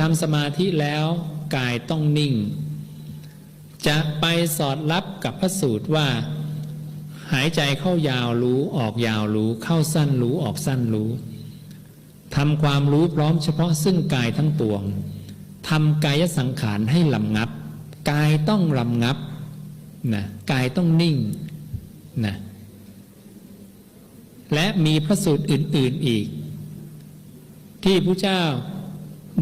ทำสมาธิแล้วกายต้องนิ่ง จะไปสอดรับกับพระสูตรว่า หายใจเข้ายาวรู้ออกยาวรู้ เข้าสั้นรู้ออกสั้นรู้ทำความรู้พร้อมเฉพาะซึ่งกายทั้งปวงทำกายสังขารให้ลำงับ กายต้องลำงับนะกายต้องนิ่งนะและมีพระสูตรอื่น ๆอีก ที่พระเจ้า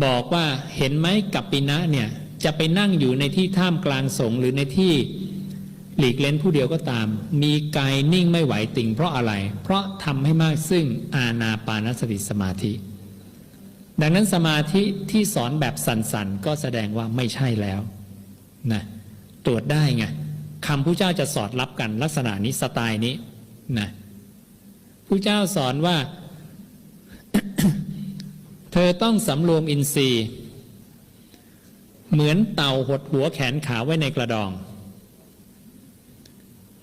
บอกว่าเห็นไหมกับปินะเนี่ยจะไปนั่งอยู่ในที่ท่ามกลางสงหรือในที่หลีกเล้นผู้เดียวก็ตาม มีกายนิ่งไม่ไหวติ่งเพราะอะไร เพราะทำให้มากซึ่งอาณาปานสติสมาธิ ดังนั้นสมาธิที่สอนแบบสันๆ ก็แสดงว่าไม่ใช่แล้วนะตรวจได้ไงคำผู้เจ้าจะสอดรับกันลักษณะนี้สไตล์นี้นะผู้เจ้าสอนว่า เธอต้องสำรวมอินทรีย์ เหมือนเต่าหดหัวแขนขาไว้ในกระดอง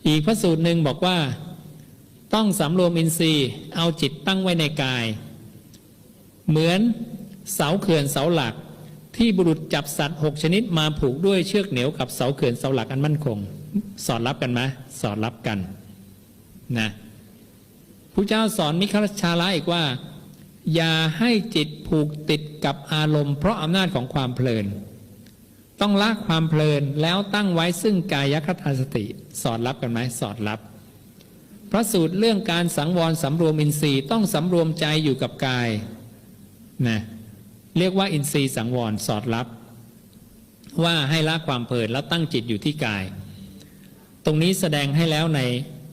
อีกพระสูตรหนึ่งบอกว่า ต้องสำรวมอินทรีย์ เอาจิตตั้งไว้ในกาย เหมือนเสาเขื่อนเสาหลักที่บุรุษจับสัตว์หกชนิดมาผูกด้วยเชือกเหนียวกับเสาเขื่อนเสาหลักอันมั่นคง สอดรับกันไหมสอดรับกันนะพระเจ้าสอนมิคาชาละอีกว่า อย่าให้จิตผูกติดกับอารมณ์ เพราะอำนาจของความเพลิน ต้องละความเพลินแล้วตั้งไว้ซึ่งกายคตาสติ สอดรับกันไหมสอดรับพระสูตรเรื่องการสังวรสำรวมอินทรีย์ต้องสำรวมใจอยู่กับกายนะเรียกว่าอินทรีย์สังวรสอดรับ ว่าให้ละความเพลินแล้วตั้งจิตอยู่ที่กาย ตรงนี้แสดงให้แล้วใน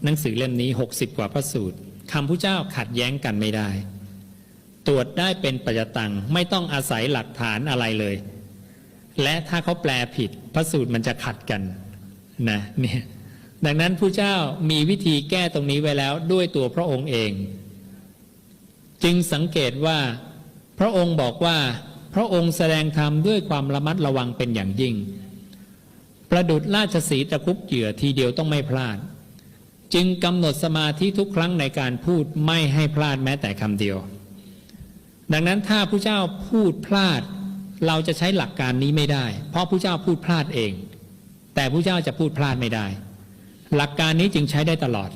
หนังสือเล่มนี้ 60 กว่าพระสูตรคำพุทธเจ้าขัดแย้งกันไม่ได้ ตรวจได้เป็นปัจจตังไม่ต้องอาศัยหลักฐานอะไรเลย และถ้าเขาแปลผิดพระสูตรมันจะขัดกันนะเนี่ยดังนั้นผู้เจ้ามีวิธีแก้ตรงนี้ไว้แล้วด้วยตัวพระองค์เอง จึงสังเกตว่า พระองค์บอกว่า พระองค์แสดงธรรมด้วยความระมัดระวังเป็นอย่างยิ่ง ประดุดราชสีตะคุบเหยื่อทีเดียวต้องไม่พลาด จึงกำหนดสมาธิทุกครั้งในการพูดไม่ให้พลาดแม้แต่คำเดียว ดังนั้นถ้าผู้เจ้าพูดพลาด เราจะใช้หลักการนี้ไม่ได้ เพราะผู้เจ้าพูดพลาดเอง แต่ผู้เจ้าจะพูดพลาดไม่ได้ หลักการนี้จึงใช้ได้ตลอด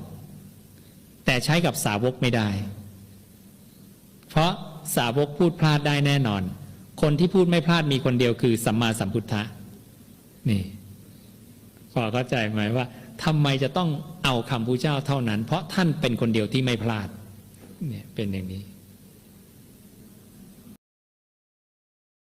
แต่ใช้กับสาวกไม่ได้ เพราะสาวกพูดพลาดได้แน่นอน คนที่พูดไม่พลาดมีคนเดียวคือสัมมาสัมพุทธะนี่พอเข้าใจไหมว่าทำไมจะต้องเอาคำพระเจ้าเท่านั้น เพราะท่านเป็นคนเดียวที่ไม่พลาดเนี่ยเป็นอย่างนี้